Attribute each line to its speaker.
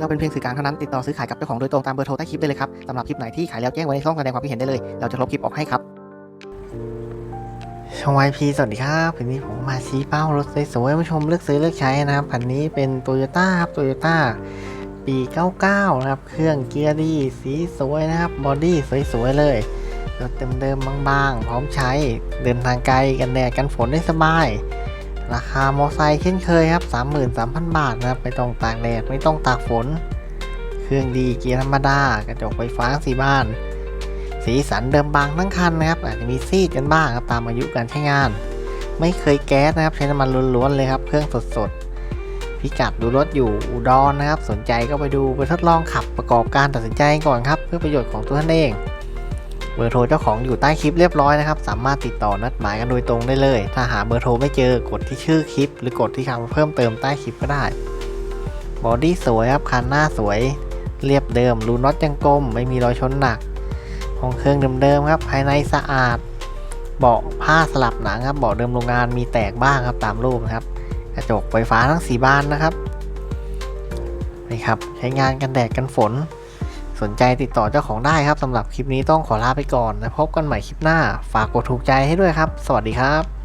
Speaker 1: เราเป็นเพียงสื่อกลางเท่านั้นติดต่อซื้อขายกับเจ้าของโดยตรงตามเบอร์โทรใต้คลิปได้เลยครับสำหรับคลิปไหนที่ขายแล้วแจ้งไว้ในช่องแสดงความคิดเห็นได้เลย เราจะลบคลิปออกให้ครับช่องวพีสวัสดีครับวันนี้ผมมาชี้เป้ารถสวยๆมาชมเลือกซื้อเลือกใช้นะครับคันนี้เป็นโตโยต้าครับโตโยต้าปี 99 นะครับ เครื่องเกียร์ดีสีสวยนะครับบอดี้สวยๆเลยรถเดิมๆบางๆ พร้อมใช้เดินทางไกลกันแดดกันฝนได้สบาย ราคามอไซค์เช่นเคยครับ 33,000 บาทนะครับไม่ต้องตากแดดไม่ต้องตากฝน เครื่องดีเกียร์ธรรมดากระจกไฟฟ้าสีบ้าน สีสันเดิมบางทั้งคันนะครับ อาจจะมีซีดกันบ้างครับตามอายุการใช้งาน ไม่เคยแก๊สนะครับ ใช้น้ำมันล้วนๆเลยครับ เครื่องสดๆ พิกัดดูรถอยู่อุดรนะครับ สนใจก็ไปดูไปทดลองขับประกอบการตัดสินใจก่อนครับ เพื่อประโยชน์ของตัวท่านเอง บอร์โทรเจ้าของอยู่ใต้คลิปเรียบร้อยนะครับ สามารถติดต่อนัดหมายกันโดยตรงได้เลย ถ้าหาเบอร์โทรไม่เจอกดที่ชื่อคลิป หรือกดที่คำเพิ่มเติมใต้คลิปก็ได้บอดี้สวยครับคันหน้าสวย เรียบเดิมรูน็อตยังกลม ไม่มีรอยชนหนักห้องเครื่องเดิมๆครับ ภายในสะอาด เบาะผ้าสลับหนังครับเบาะเดิมโรงงานมีแตกบ้างครับตามรูปนะครับ กระจกไฟฟ้าทั้งสีบานนะครับนี่ครับใช้งานกันแดดกันฝน สนใจติดต่อเจ้าของได้ครับสำหรับคลิปนี้ต้องขอลาไปก่อนแล้วพบกันใหม่คลิปหน้า ฝากกดถูกใจให้ด้วยครับ สวัสดีครับ